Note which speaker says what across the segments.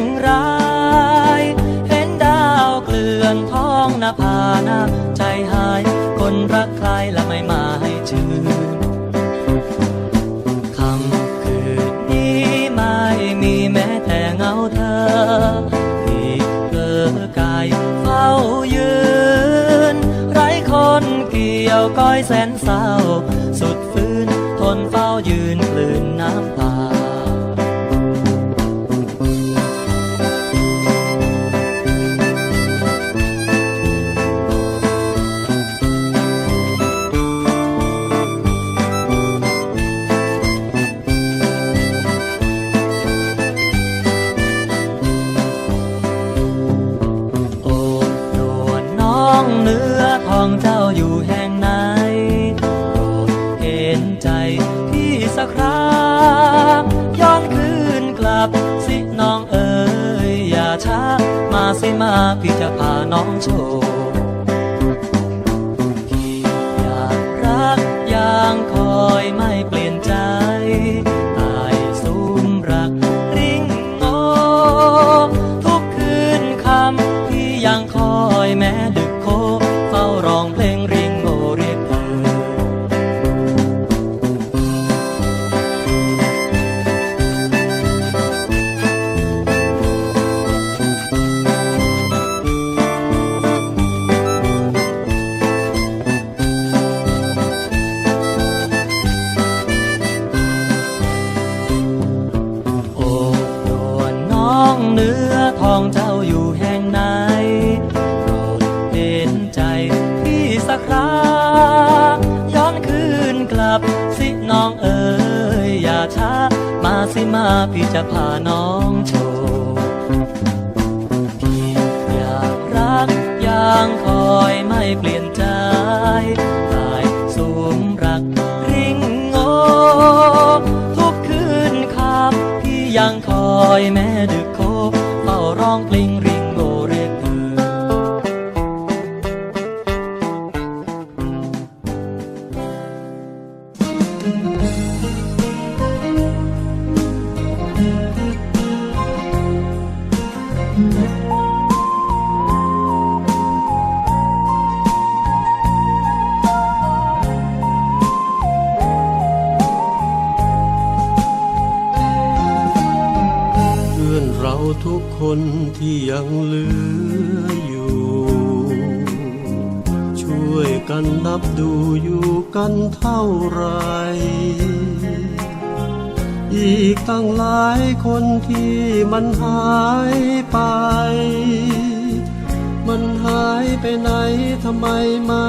Speaker 1: งราย เห็นดาวเกลื่อนท้องน้าผาหน้าใจหาย คนรักใครและไม่มาให้ชื่นคำคืนนี้ไม่มีแม้แต่เงาเธอที่เกลอกายเฝ้ายืน ไร้คนเกี่ยวก้อยแสนเศร้า สุดฟื้นทนเฝ้ายืนกลืนน้ำตา ของเจ้าอยู่แห่งไหนโปรดเห็นใจพี่สักคราย้อนคืนกลับสิน้องเอ๋ยอย่าช้ามาสิมาพี่จะพาน้องโชว์พี่อยากรักอย่างคอยไม่เปลี่ยนใจาช้า มาสิมาพี่จะพาน้องโชว์พี่อยากรักอย่างคอยไม่เปลี่ยนใจตายสูมรักริงโงทุกคืนคำที่ยังคอยแม้ดึกโคเฝ้าร้องเพลง
Speaker 2: ทุกคนที่ยังเหลืออยู่ ช่วยกันนับดูอยู่กันเท่าไหรอีกตั้งหลายคนที่มันหายไป มันหายไปไหนทำไมไม่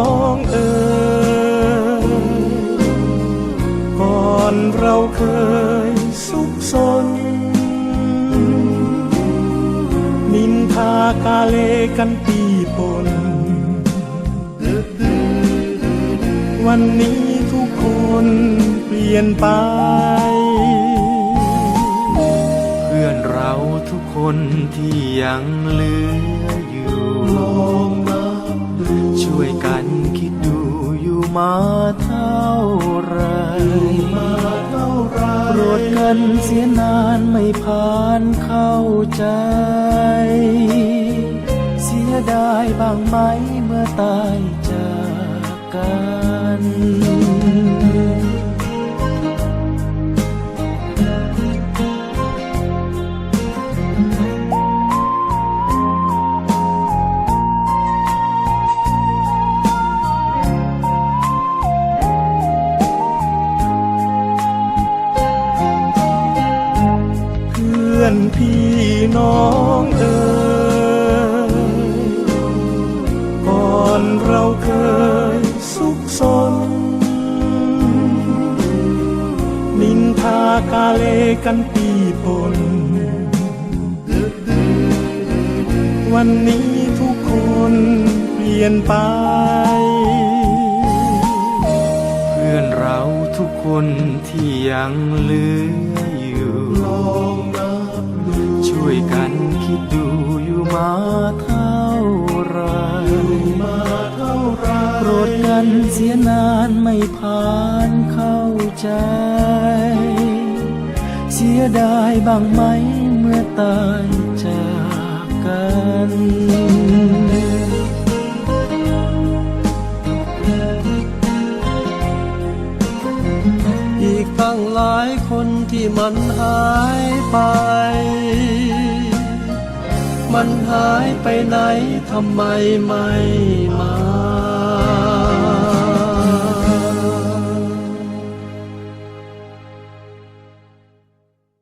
Speaker 2: งากาเลกันปีปน วันนี้ทุกคนเปลี่ยนไป
Speaker 3: เพื่อนเราทุกคนที่ยังเหลืออยู่
Speaker 2: ลองนับดู
Speaker 3: ช่วยกันคิดดูอยู่มาเท่าไร
Speaker 2: มาเท่าไร
Speaker 3: โปรดกันเสียนานไม่ผ่านเข้าใจ ยดายบ้างไหมเมื่อตายจากกัน
Speaker 2: เพื่อนพี่น้องเอ๋ย อนเราเคยสุขสน นินทากาเลกันปีปน วันนี้ทุกคนเปลี่ยนไป
Speaker 3: เพื่อนเราทุกคนที่ยังเหลืออยู่ ช่วยกันคิดดูอยู่มาทั้ ดกันเสียนานไม่ผ่านเข้าใจ เสียดายบ้างไหมเมื่อตายจากกัน
Speaker 4: อีกตั้งหลายคนที่มันหายไป มันหายไปไหนทำไมไม่มา